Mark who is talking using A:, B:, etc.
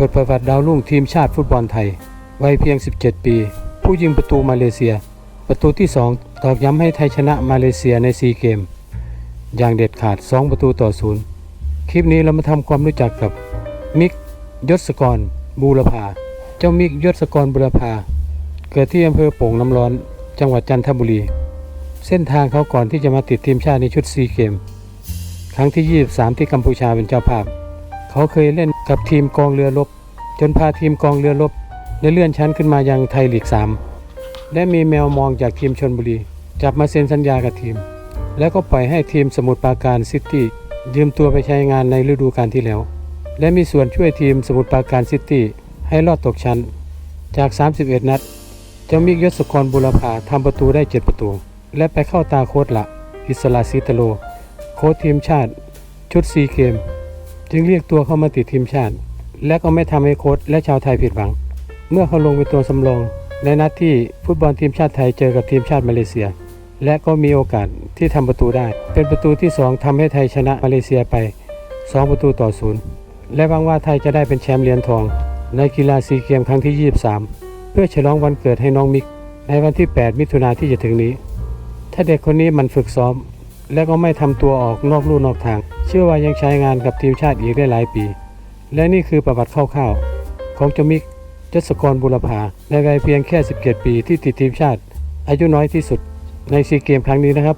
A: เปิดประวัติดาวรุ่งทีมชาติฟุตบอลไทย วัยเพียง 17 ปี ผู้ยิงประตูมาเลเซีย ประตูที่ 2 ตอกย้ำให้ไทยชนะมาเลเซียในซีเกม อย่างเด็ดขาด 2 ประตูต่อศูนย์คลิปนี้เรามาทำความรู้จักกับมิกยศกรบูรพา เจ้ามิกยศกรบูรพา เกิดที่อำเภอโป่งน้ำร้อน จังหวัดจันทบุรี เส้นทางเขาก่อนที่จะมาติดทีมชาติในชุดซีเกม ครั้งที่ 23 ที่กัมพูชาเป็นเจ้าภาพ เขาเคยเล่นกับทีมกองเรือรบ จนพาทีมกองเรือรบได้เลื่อนชั้นขึ้นมายังไทยลีก3ได้มีแมวมองจากทีมชนบุรี จับมาเซ็นสัญญากับทีม แล้วก็ปล่อยให้ทีมสมุทรปราการซิตี้ยืมตัวไปใช้งานในฤดูกาลที่แล้ว และมีส่วนช่วยทีมสมุทรปราการซิตี้ให้รอดตกชั้น จาก 31 นัดเจ้ามิกยศกรบุรพาทำประตูได้ 7 ประตู และไปเข้าตาโค้ดละ อิสราซิตโล โค้ชทีมชาติ ชุดซีเกม จึงเรียกตัวเข้ามาติดทีมชาติ และก็ไม่ทำให้โค้ชและชาวไทยผิดหวัง เมื่อเขาลงเป็นตัวสำรองในนัดที่ฟุตบอลทีมชาติไทยเจอกับทีมชาติมาเลเซีย และก็มีโอกาสที่ทำประตูได้ เป็นประตูที่ 2ทำให้ไทยชนะมาเลเซียไป 2 ประตูต่อศูนย์และหวังว่าไทยจะได้เป็นแชมป์เหรียญทอง ในกีฬาซีเกมครั้งที่ 23 เพื่อฉลองวันเกิดให้น้องมิก ในวันที่ 8 มิถุนาที่จะถึงนี้ ถ้าเด็กคนนี้มันฝึกซ้อม และก็ไม่ทำตัวออกนอกลู่นอกทาง เชื่อว่ายังใช้งานกับทีมชาติอีกได้หลายปี และนี่คือประวัติคร่าวๆของจมิกจศกรบุรพาในวัยเพียงแค่ 17 ปีที่ติดทีมชาติ อายุน้อยที่สุดในซีเกมครั้งนี้นะครับ